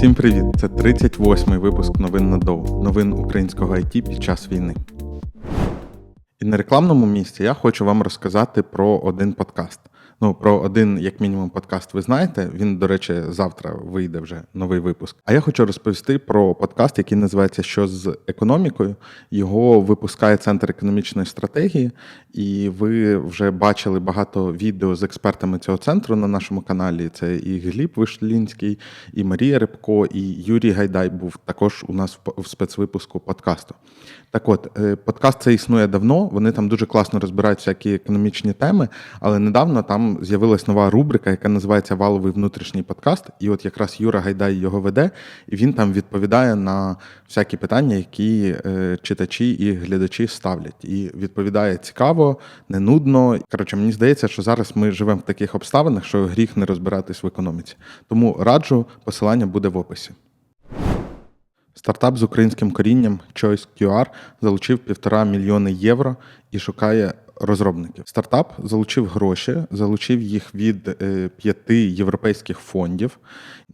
Всім привіт! Це 38-й випуск новин на ДОВ, новин українського IT під час війни. І на рекламному місці я хочу вам розказати про один подкаст. Ну, про один, як мінімум, подкаст ви знаєте. Він, до речі, завтра вийде вже новий випуск. А я хочу розповісти про подкаст, який називається Що з економікою. Його випускає Центр економічної стратегії, і ви вже бачили багато відео з експертами цього центру на нашому каналі. Це і Гліб Вишлінський, і Марія Рибко, і Юрій Гайдай був також у нас в спецвипуску подкасту. Так от, е, подкаст це існує давно. Вони там дуже класно розбирають всякі економічні теми, але недавно там з'явилась нова рубрика, яка називається Валовий внутрішній подкаст. І от якраз Юра Гайдай його веде, і він там відповідає на всякі питання, які е, читачі і глядачі ставлять. І відповідає цікаво, не нудно. Коротше, мені здається, що зараз ми живемо в таких обставинах, що гріх не розбиратись в економіці. Тому раджу, посилання буде в описі. Стартап з українським корінням Choice QR залучив півтора мільйони євро і шукає розробників. Стартап залучив гроші, залучив їх від е, п'яти європейських фондів.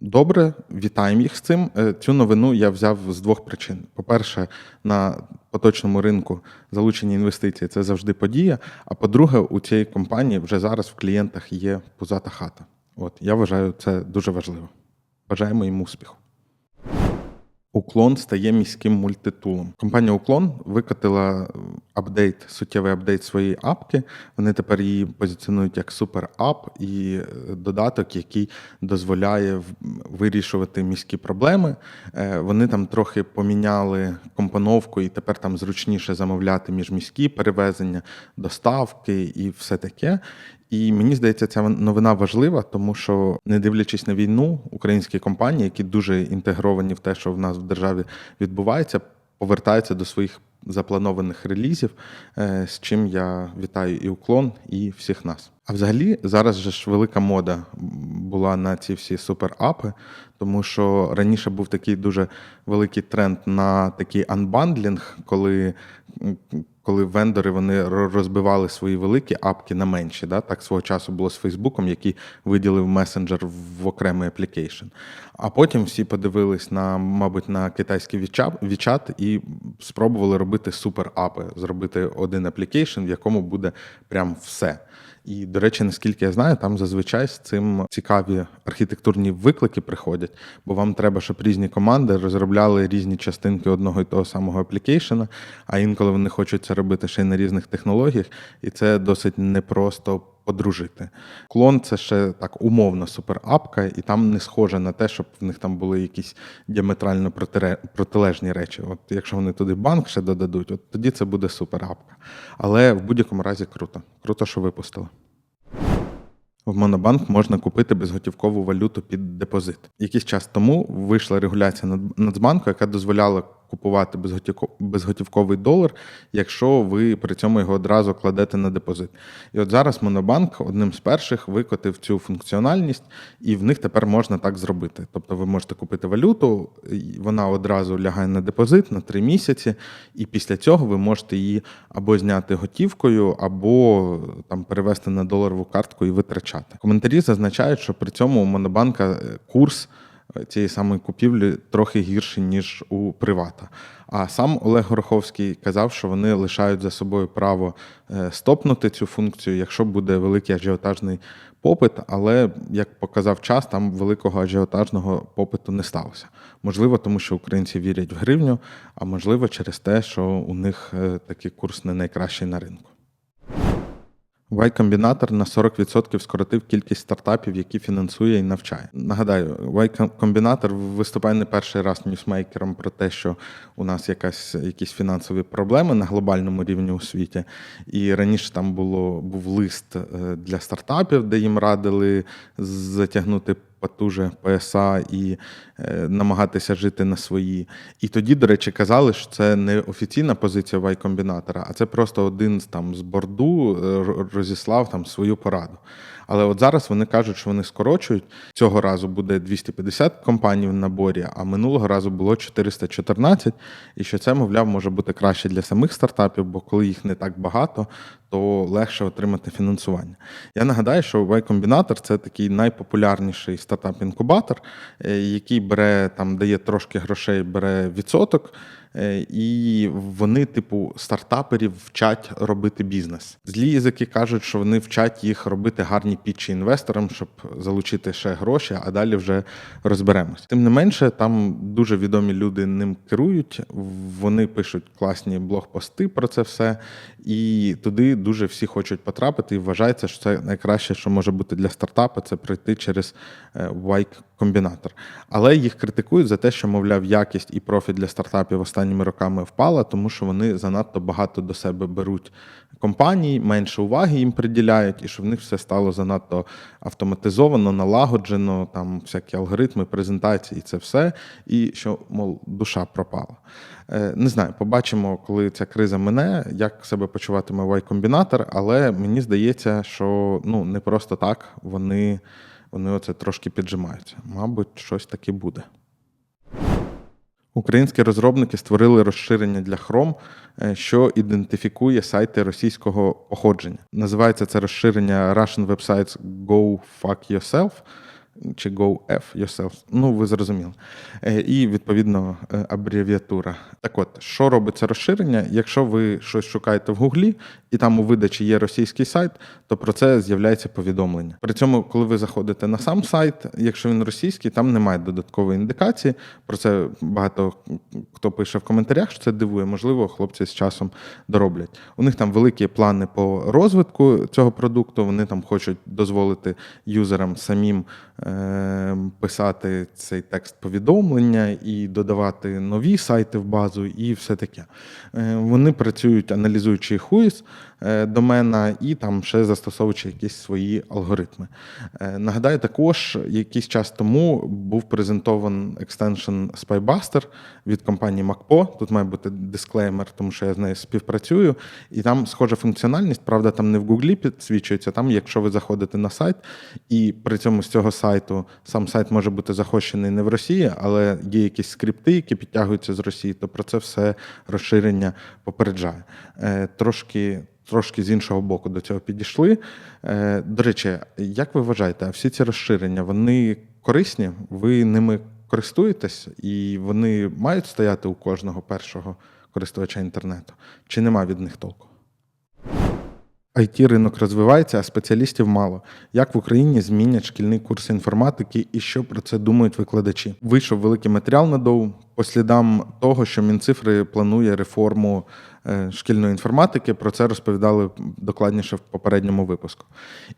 Добре, вітаємо їх з цим. Е, Цю новину я взяв з двох причин: по-перше, на поточному ринку залучені інвестиції це завжди подія. А по-друге, у цієї компанії вже зараз в клієнтах є пузата хата. От я вважаю це дуже важливо. Бажаємо їм успіху. Уклон стає міським мультитулом. Компанія Уклон викатила апдейт, суттєвий апдейт своєї апки. Вони тепер її позиціонують як суперап і е, додаток, який дозволяє вирішувати міські проблеми. Е, вони там трохи поміняли компоновку, і тепер там зручніше замовляти міжміські перевезення, доставки і все таке. І мені здається, ця новина важлива, тому що, не дивлячись на війну, українські компанії, які дуже інтегровані в те, що в нас в державі відбувається, повертаються до своїх запланованих релізів, е, з чим я вітаю і уклон, і всіх нас. А взагалі, зараз же ж велика мода була на ці всі суперапи, тому що раніше був такий дуже великий тренд на такий анбандлінг, коли коли вендори вони розбивали свої великі апки на менші. Да? Так свого часу було з Фейсбуком, який виділив месенджер в окремий аплікейшн. А потім всі подивились на, мабуть, на китайський WeChat і спробували робити супер-апи, зробити один аплікейшн, в якому буде прям все. І, до речі, наскільки я знаю, там зазвичай з цим цікаві архітектурні виклики приходять, бо вам треба, щоб різні команди розробляли різні частинки одного і того самого аплікейшена, а інколи вони хочуть це робити ще й на різних технологіях, і це досить непросто подружити. Клон це ще так умовна суперапка, і там не схоже на те, щоб в них там були якісь діаметрально протилежні речі. От якщо вони туди банк ще додадуть, от тоді це буде суперапка. Але в будь-якому разі круто. Круто, що випустили. В Монобанк можна купити безготівкову валюту під депозит. Якийсь час тому вийшла регуляція Нацбанку, яка дозволяла купувати безготівковий долар, якщо ви при цьому його одразу кладете на депозит. І от зараз Монобанк одним з перших викотив цю функціональність, і в них тепер можна так зробити. Тобто ви можете купити валюту, вона одразу лягає на депозит на три місяці, і після цього ви можете її або зняти готівкою, або там перевести на доларову картку і витрачати. Коментарі зазначають, що при цьому у Монобанка е, курс цієї самої купівлі трохи гірше, ніж у привата. А сам Олег Гороховський казав, що вони лишають за собою право е, стопнути цю функцію, якщо буде великий ажіотажний попит. Але як показав час, там великого ажіотажного попиту не сталося. Можливо, тому що українці вірять в гривню, а можливо, через те, що у них е, такий курс не найкращий на ринку. Y-комбінатор на 40% скоротив кількість стартапів, які фінансує і навчає. Нагадаю, Y Combinator виступає не перший раз ньюсмейкером про те, що у нас якась якісь фінансові проблеми на глобальному рівні у світі. І раніше там було був лист е, для стартапів, де їм радили затягнути потуже ПСА і е, намагатися жити на свої. І тоді, до речі, казали, що це не офіційна позиція вайкомбінатора, а це просто один там з борду е, розіслав там свою пораду. Але от зараз вони кажуть, що вони скорочують. Цього разу буде 250 компаній в наборі, а минулого разу було 414. І що це, мовляв, може бути краще для самих стартапів, бо коли їх не так багато, то легше отримати фінансування. Я нагадаю, що Y-комбінатор це такий найпопулярніший стартап-інкубатор, е, який бере там, дає трошки грошей, бере відсоток. Е, І вони, типу, стартаперів вчать робити бізнес. Злі язики кажуть, що вони вчать їх робити гарні пітчі інвесторам, щоб залучити ще гроші, а далі вже розберемось. Тим не менше, там дуже відомі люди ним керують. Вони пишуть класні блог-пости про це все, і туди дуже всі хочуть потрапити. І вважається, що це найкраще, що може бути для стартапу, це пройти через е, Y-комбінатор. Але їх критикують за те, що, мовляв, якість і профіт для стартапів останніми роками впала, тому що вони занадто багато до себе беруть компаній, менше уваги їм приділяють, і що в них все стало занадто автоматизовано, налагоджено, там всякі алгоритми, презентації, і це все. І що, мов, душа пропала. Е, Не знаю, побачимо, коли ця криза мине, як себе почуватиме Y-комбінатор, але мені здається, що ну не просто так вони, вони оце трошки піджимаються. Мабуть, щось таке буде. Українські розробники створили розширення для Chrome, е, що ідентифікує сайти російського походження. Називається це розширення Russian Websites Go Fuck Yourself чи Go F Yourself. Ну, ви зрозуміли. Е, І відповідно е, абревіатура. Так от, що робить це розширення? Якщо ви щось шукаєте в Гуглі, і там у видачі є російський сайт, то про це з'являється повідомлення. При цьому, коли ви заходите на сам сайт, якщо він російський, там немає додаткової індикації. Про це багато хто пише в коментарях, що це дивує. Можливо, хлопці з часом дороблять. У них там великі плани по розвитку цього продукту. Вони там хочуть дозволити юзерам самим е, писати цей текст повідомлення і додавати нові сайти в базу, і все таке. Е, вони працюють, аналізуючи хуїс домена і там ще застосовуючи якісь свої алгоритми. Е, Нагадаю, також якийсь час тому був презентований екстеншн Spybuster від компанії MacPo. Тут має бути дисклеймер, тому що я з нею співпрацюю. І там схожа функціональність, правда, там не в Гуглі підсвічується. Там, якщо ви заходите на сайт, і при цьому з цього сайту сам сайт може бути захищений не в Росії, але є якісь скрипти, які підтягуються з Росії, то про це все розширення попереджає. Е, Трошки. Трошки з іншого боку до цього підійшли. Е, До речі, як ви вважаєте, всі ці розширення вони корисні? Ви ними користуєтесь, і вони мають стояти у кожного першого користувача інтернету? Чи нема від них толку? It ринок розвивається, а спеціалістів мало. Як в Україні змінять шкільний курс інформатики і що про це думають викладачі? Вийшов великий матеріал на ДОУ по слідам того, що Мінцифри планує реформу е, шкільної інформатики. Про це розповідали докладніше в попередньому випуску.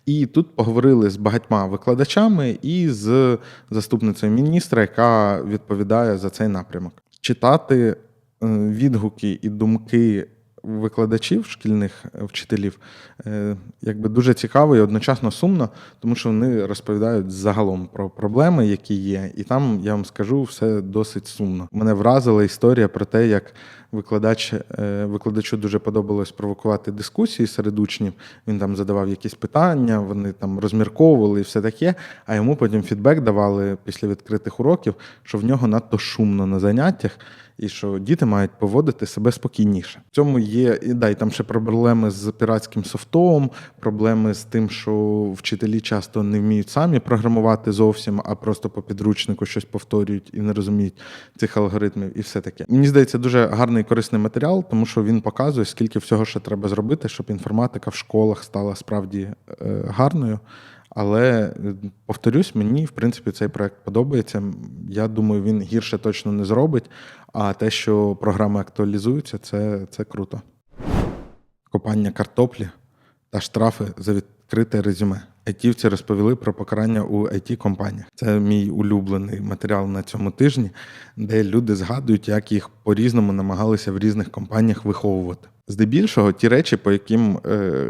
І тут поговорили з багатьма викладачами і з заступницею міністра, яка відповідає за цей напрямок. Читати е, відгуки і думки викладачів, шкільних е, вчителів, е, якби дуже цікаво і одночасно сумно, тому що вони розповідають загалом про проблеми, які є. І там я вам скажу все досить сумно. Мене вразила історія про те, як викладач е, викладачу дуже подобалось провокувати дискусії серед учнів. Він там задавав якісь питання, вони там розмірковували і все таке. А йому потім фідбек давали після відкритих уроків, що в нього надто шумно на заняттях. І що діти мають поводити себе спокійніше. В цьому є і да, і там ще проблеми з піратським софтом, проблеми з тим, що вчителі часто не вміють самі програмувати зовсім, а просто по підручнику щось повторюють і не розуміють цих алгоритмів, і все таке. Мені здається, дуже гарний і корисний матеріал, тому що він показує, скільки всього ще треба зробити, щоб інформатика в школах стала справді е, гарною. Але е, повторюсь, мені в принципі цей проект подобається. Я думаю, він гірше точно не зробить. А те, що програми актуалізуються, це, це круто. Копання картоплі та штрафи за відкрите резюме. Айтівці розповіли про покарання у it компаніях Це мій улюблений матеріал на цьому тижні, де люди згадують, як їх по-різному намагалися в різних компаніях виховувати. Здебільшого, ті речі, по яким е,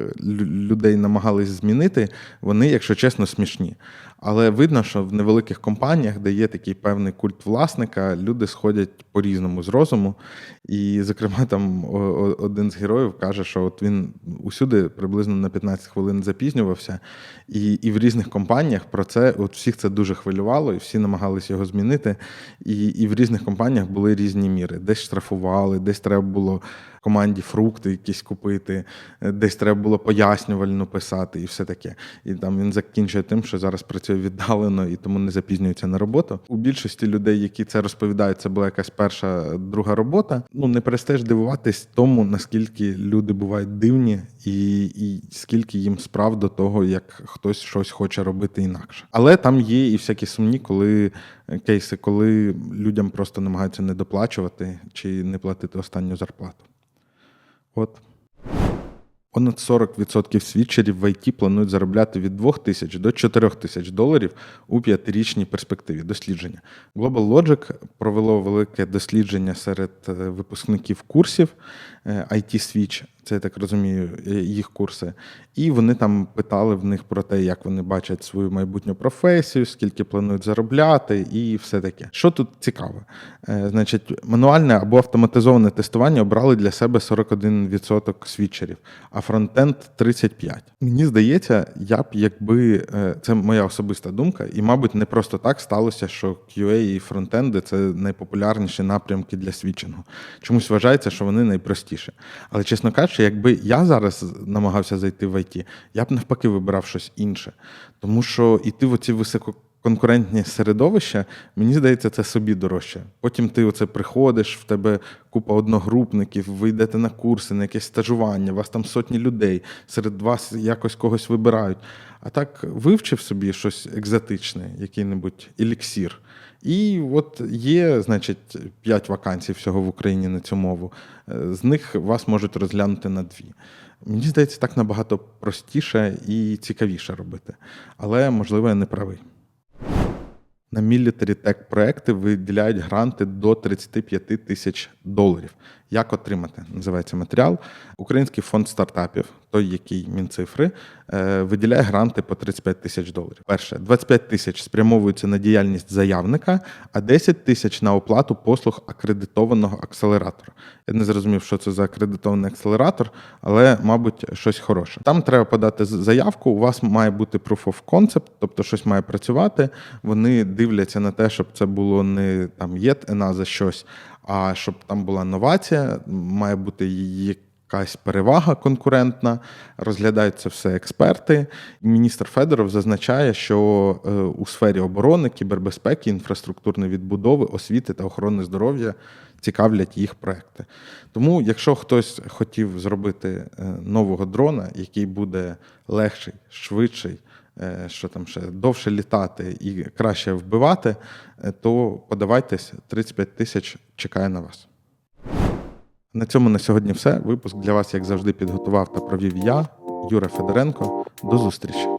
людей намагались змінити, вони, якщо чесно, смішні. Але видно, що в невеликих компаніях, де є такий певний культ власника, люди сходять по-різному з розуму. І, зокрема, там один з героїв каже, що от він усюди приблизно на 15 хвилин запізнювався, і, і в різних компаніях про це от всіх це дуже хвилювало, і всі намагалися його змінити. І, і в різних компаніях були різні міри. Десь штрафували, десь треба було команді фрукти якісь купити, е, десь треба було пояснювальну писати і все таке. І там він закінчує тим, що зараз працює віддалено і тому не запізнюється на роботу. У більшості людей, які це розповідають, це була якась перша, друга робота. Ну не перестаєш дивуватись тому, наскільки люди бувають дивні, і, і скільки їм справ до того, як хтось щось хоче робити інакше. Але там є і всякі сумні, коли е, кейси, коли людям просто намагаються не доплачувати чи не платити останню зарплату. От. Понад 40% свідчерів в ІТ планують заробляти від 2 тисяч до 4 тисяч доларів у п'ятирічній перспективі дослідження. Global Logic провело велике дослідження серед е, випускників курсів е, IT Switch, це я так розумію, е, їх курси. І вони там питали в них про те, як вони бачать свою майбутню професію, скільки планують заробляти, і все таке. Що тут цікаве? Значить, мануальне або автоматизоване тестування обрали для себе 41% свідчерів, а фронтенд 35%. Мені здається, я б якби е, це моя особиста думка, і, мабуть, не просто так сталося, що QA і фронтенди це найпопулярніші напрямки для свідчингу. Чомусь вважається, що вони найпростіші. Але, чесно кажучи, якби я зараз намагався зайти в ІТ, я б навпаки вибирав щось інше. Тому що іти в оці висококонкурентні середовища, мені здається, це собі дорожче. Потім ти оце приходиш, в тебе купа одногрупників, ви йдете на курси, на якесь стажування, вас там сотні людей, серед вас якось когось вибирають. А так вивчив собі щось екзотичне, який-небудь еліксір. І от є, значить, 5 вакансій всього в Україні на цю мову. Е, З них вас можуть розглянути на дві. Мені здається, так набагато простіше і цікавіше робити. Але, можливо, я не правий. На Military Tech проекти виділяють гранти до 35 тисяч доларів. Як отримати? Називається матеріал. Український фонд стартапів, той, який Мінцифри, е, виділяє гранти по 35 тисяч доларів. Перше, 25 тисяч спрямовуються на діяльність заявника, а 10 тисяч на оплату послуг акредитованого акселератора. Я не зрозумів, що це за акредитований акселератор, але, мабуть, щось хороше. Там треба подати заявку. У вас має бути proof of concept, тобто щось має працювати. Вони дивляться на те, щоб це було не там єт за щось, а щоб там була новація, має бути якась перевага конкурентна, розглядають це все експерти. Міністр Федоров зазначає, що е, у сфері оборони, кібербезпеки, інфраструктурної відбудови, освіти та охорони здоров'я цікавлять їх проекти. Тому, якщо хтось хотів зробити е, нового дрона, який буде легший, швидший, що там ще довше літати і краще вбивати, е, то подавайтесь, 35 тисяч чекає на вас. На цьому на сьогодні все. Випуск для вас, як завжди, підготував та провів я, Юра Федоренко. До зустрічі!